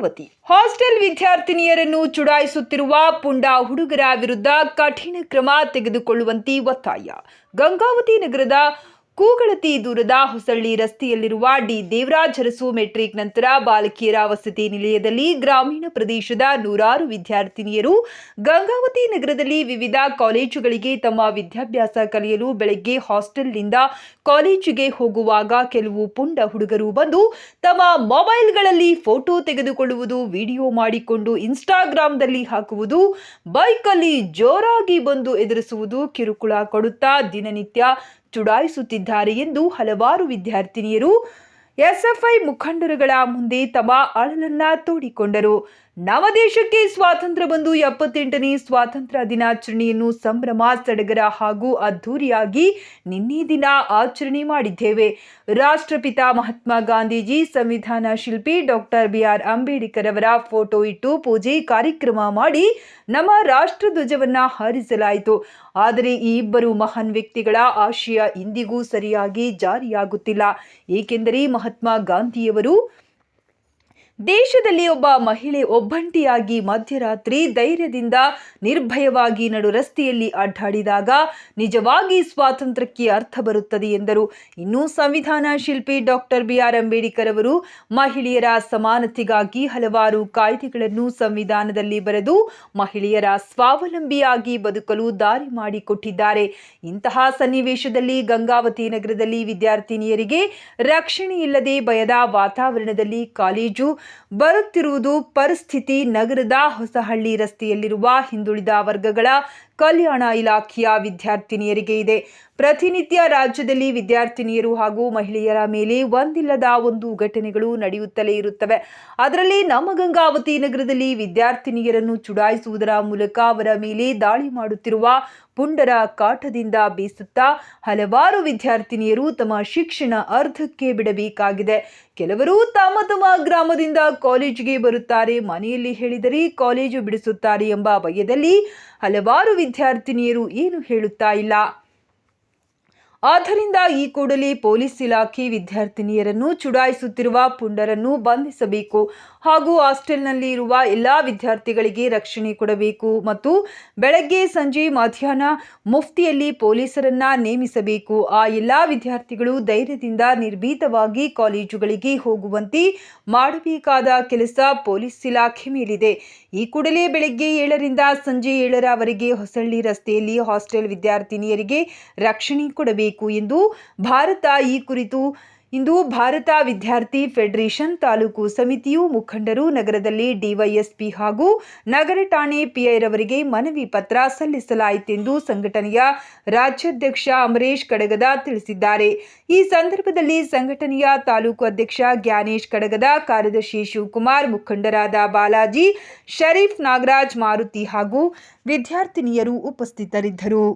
Gangavathi hostel ವಿದ್ಯಾರ್ಥಿನಿಯರನ್ನು ಚುಡಾಯಿಸುತ್ತಿರುವ ಪುಂಡ ಹುಡುಗರ ವಿರುದ್ಧ ಕಠಿಣ ಕ್ರಮ ತೆಗೆದುಕೊಳ್ಳುವಂತೆ ಒತ್ತಾಯ. ಗಂಗಾವತಿ ನಗರದ ಕೂಗಳತಿ ದೂರದ ಹೊಸಳ್ಳಿ ರಸ್ತೆಯಲ್ಲಿರುವ ಡಿ ದೇವರಾಜ್ ಅರಸು ಮೆಟ್ರಿಕ್ ನಂತರ ಬಾಲಕಿಯರ ವಸತಿ ನಿಲಯದಲ್ಲಿ ಗ್ರಾಮೀಣ ಪ್ರದೇಶದ ನೂರಾರು ವಿದ್ಯಾರ್ಥಿನಿಯರು ಗಂಗಾವತಿ ನಗರದಲ್ಲಿ ವಿವಿಧ ಕಾಲೇಜುಗಳಿಗೆ ತಮ್ಮ ವಿದ್ಯಾಭ್ಯಾಸ ಕಲಿಯಲು ಬೆಳಗ್ಗೆ ಹಾಸ್ಟೆಲ್ನಿಂದ ಕಾಲೇಜಿಗೆ ಹೋಗುವಾಗ ಕೆಲವು ಪುಂಡ ಹುಡುಗರು ಬಂದು ತಮ್ಮ ಮೊಬೈಲ್ಗಳಲ್ಲಿ ಫೋಟೋ ತೆಗೆದುಕೊಳ್ಳುವುದು, ವಿಡಿಯೋ ಮಾಡಿಕೊಂಡು ಇನ್ಸ್ಟಾಗ್ರಾಂದಲ್ಲಿ ಹಾಕುವುದು, ಬೈಕಲ್ಲಿ ಜೋರಾಗಿ ಬಂದು ಎದುರಿಸುವುದು ಕಿರುಕುಳ ಕೊಡುತ್ತಾ ದಿನನಿತ್ಯ ಚುಡಾಯಿಸುತ್ತಿದ್ದಾರೆ ಎಂದು ಹಲವಾರು ವಿದ್ಯಾರ್ಥಿನಿಯರು ಎಸ್ಎಫ್ಐ ಮುಖಂಡರುಗಳ ಮುಂದೆ ತಮ್ಮ ಅಳಲನ್ನ ತೋಡಿಕೊಂಡರು. ನವದೇಶಕ್ಕೆ ಸ್ವಾತಂತ್ರ್ಯ ಬಂದು ಎಪ್ಪತ್ತೆಂಟನೇ ಸ್ವಾತಂತ್ರ್ಯ ದಿನಾಚರಣೆಯನ್ನು ಸಂಭ್ರಮ, ಸಡಗರ ಹಾಗೂ ಅದ್ಧೂರಿಯಾಗಿ ನಿನ್ನೆ ದಿನ ಆಚರಣೆ ಮಾಡಿದ್ದೇವೆ. ರಾಷ್ಟ್ರಪಿತ ಮಹಾತ್ಮ ಗಾಂಧೀಜಿ, ಸಂವಿಧಾನ ಶಿಲ್ಪಿ ಡಾಕ್ಟರ್ ಬಿಆರ್ ಅಂಬೇಡ್ಕರ್ ಅವರ ಫೋಟೋ ಇಟ್ಟು ಪೂಜೆ ಕಾರ್ಯಕ್ರಮ ಮಾಡಿ ನಮ್ಮ ರಾಷ್ಟ್ರಧ್ವಜವನ್ನ ಹಾರಿಸಲಾಯಿತು. ಆದರೆ ಈ ಇಬ್ಬರು ಮಹಾನ್ ವ್ಯಕ್ತಿಗಳ ಆಶಯ ಇಂದಿಗೂ ಸರಿಯಾಗಿ ಜಾರಿಯಾಗುತ್ತಿಲ್ಲ. ಏಕೆಂದರೆ ಮಹಾತ್ಮ ಗಾಂಧಿಯವರು ದೇಶದಲ್ಲಿ ಒಬ್ಬ ಮಹಿಳೆ ಒಬ್ಬಂಟಿಯಾಗಿ ಮಧ್ಯರಾತ್ರಿ ಧೈರ್ಯದಿಂದ ನಿರ್ಭಯವಾಗಿ ನಡು ರಸ್ತೆಯಲ್ಲಿ ಅಡ್ಡಾಡಿದಾಗ ನಿಜವಾಗಿ ಸ್ವಾತಂತ್ರ್ಯಕ್ಕೆ ಅರ್ಥ ಬರುತ್ತದೆ ಎಂದರು. ಇನ್ನು ಸಂವಿಧಾನ ಶಿಲ್ಪಿ ಡಾಕ್ಟರ್ ಬಿ ಆರ್ ಅಂಬೇಡ್ಕರ್ ಅವರು ಮಹಿಳೆಯರ ಸಮಾನತೆಗಾಗಿ ಹಲವಾರು ಕಾಯ್ದೆಗಳನ್ನು ಸಂವಿಧಾನದಲ್ಲಿ ಬರೆದು ಮಹಿಳೆಯರ ಸ್ವಾವಲಂಬಿಯಾಗಿ ಬದುಕಲು ದಾರಿ ಮಾಡಿಕೊಟ್ಟಿದ್ದಾರೆ. ಇಂತಹ ಸನ್ನಿವೇಶದಲ್ಲಿ ಗಂಗಾವತಿ ನಗರದಲ್ಲಿ ವಿದ್ಯಾರ್ಥಿನಿಯರಿಗೆ ರಕ್ಷಣೆ ಇಲ್ಲದೆ ಭಯದ ವಾತಾವರಣದಲ್ಲಿ ಕಾಲೇಜು ಬರುತ್ತಿರುವುದು ಪರಿಸ್ಥಿತಿ ನಗರದ ಹೊಸಹಳ್ಳಿ ರಸ್ತೆಯಲ್ಲಿರುವ ಹಿಂದುಳಿದ ವರ್ಗಗಳ ಕಲ್ಯಾಣ ಇಲಾಖೆಯ ವಿದ್ಯಾರ್ಥಿನಿಯರಿಗೆ ಇದೆ. ಪ್ರತಿನಿತ್ಯ ರಾಜ್ಯದಲ್ಲಿ ವಿದ್ಯಾರ್ಥಿನಿಯರು ಹಾಗೂ ಮಹಿಳೆಯರ ಮೇಲೆ ಒಂದಿಲ್ಲದ ಒಂದು ಘಟನೆಗಳು ನಡೆಯುತ್ತಲೇ ಇರುತ್ತವೆ. ಅದರಲ್ಲಿ ನಮ್ಮ ಗಂಗಾವತಿ ನಗರದಲ್ಲಿ ವಿದ್ಯಾರ್ಥಿನಿಯರನ್ನು ಚುಡಾಯಿಸುವುದರ ಮೂಲಕ ಅವರ ಮೇಲೆ ದಾಳಿ ಮಾಡುತ್ತಿರುವ ಪುಂಡರ ಕಾಟದಿಂದ ಬೀಸುತ್ತಾ ಹಲವಾರು ವಿದ್ಯಾರ್ಥಿನಿಯರು ತಮ್ಮ ಶಿಕ್ಷಣ ಅರ್ಧಕ್ಕೆ ಬಿಡಬೇಕಾಗಿದೆ. ಕೆಲವರು ತಮ್ಮ ತಮ್ಮ ಗ್ರಾಮದಿಂದ ಕಾಲೇಜಿಗೆ ಬರುತ್ತಾರೆ. ಮನೆಯಲ್ಲಿ ಹೇಳಿದರೆ ಕಾಲೇಜು ಬಿಡಿಸುತ್ತಾರೆ ಎಂಬ ಭಯದಲ್ಲಿ ಹಲವಾರು ವಿದ್ಯಾರ್ಥಿನಿಯರು ಏನು ಹೇಳುತ್ತಾ ಇಲ್ಲ? ಆದ್ದರಿಂದ ಈ ಕೂಡಲೇ ಪೊಲೀಸ್ ಇಲಾಖೆ ವಿದ್ಯಾರ್ಥಿನಿಯರನ್ನು ಚುಡಾಯಿಸುತ್ತಿರುವ ಪುಂಡರನ್ನು ಬಂಧಿಸಬೇಕು ಹಾಗೂ ಹಾಸ್ಟೆಲ್ನಲ್ಲಿ ಇರುವ ಎಲ್ಲ ವಿದ್ಯಾರ್ಥಿಗಳಿಗೆ ರಕ್ಷಣೆ ಕೊಡಬೇಕು ಮತ್ತು ಬೆಳಗ್ಗೆ ಸಂಜೆ ಮಧ್ಯಾಹ್ನ ಮುಫ್ತಿಯಲ್ಲಿ ಪೊಲೀಸರನ್ನ ನೇಮಿಸಬೇಕು. ಆ ಎಲ್ಲ ವಿದ್ಯಾರ್ಥಿಗಳು ಧೈರ್ಯದಿಂದ ನಿರ್ಭೀತವಾಗಿ ಕಾಲೇಜುಗಳಿಗೆ ಹೋಗುವಂತೆ ಮಾಡಬೇಕಾದ ಕೆಲಸ ಪೊಲೀಸ್ ಇಲಾಖೆ ಮೇಲಿದೆ. ಈ ಕೂಡಲೇ ಬೆಳಗ್ಗೆ ಏಳರಿಂದ ಸಂಜೆ ಏಳರವರೆಗೆ ಹೊಸಳ್ಳಿ ರಸ್ತೆಯಲ್ಲಿ ಹಾಸ್ಟೆಲ್ ವಿದ್ಯಾರ್ಥಿನಿಯರಿಗೆ ರಕ್ಷಣೆ ಕೊಡಬೇಕು. ಎಂದು ಭಾರತ ಈ ಕುರಿತು ಇಂದು ಭಾರತ ವಿದ್ಯಾರ್ಥಿ ಫೆಡರೇಷನ್ ತಾಲೂಕು ಸಮಿತಿಯು ಮುಖಂಡರು ನಗರದಲ್ಲಿ ಡಿವೈಎಸ್ಪಿ ಹಾಗೂ ನಗರ ಠಾಣೆ ಪಿಐರವರಿಗೆ ಮನವಿ ಪತ್ರ ಸಲ್ಲಿಸಲಾಯಿತೆಂದು ಸಂಘಟನೆಯ ರಾಜ್ಯಾಧ್ಯಕ್ಷ ಅಮರೇಶ್ ಕಡಗದ ತಿಳಿಸಿದ್ದಾರೆ. ಈ ಸಂದರ್ಭದಲ್ಲಿ ಸಂಘಟನೆಯ ತಾಲೂಕು ಅಧ್ಯಕ್ಷ ಜ್ಞಾನೇಶ್ ಕಡಗದ, ಕಾರ್ಯದರ್ಶಿ ಶಿವಕುಮಾರ್, ಮುಖಂಡರಾದ ಬಾಲಾಜಿ, ಶರೀಫ್ ನಾಗರಾಜ್, ಮಾರುತಿ ಹಾಗೂ ವಿದ್ಯಾರ್ಥಿನಿಯರು ಉಪಸ್ಥಿತರಿದ್ದರು.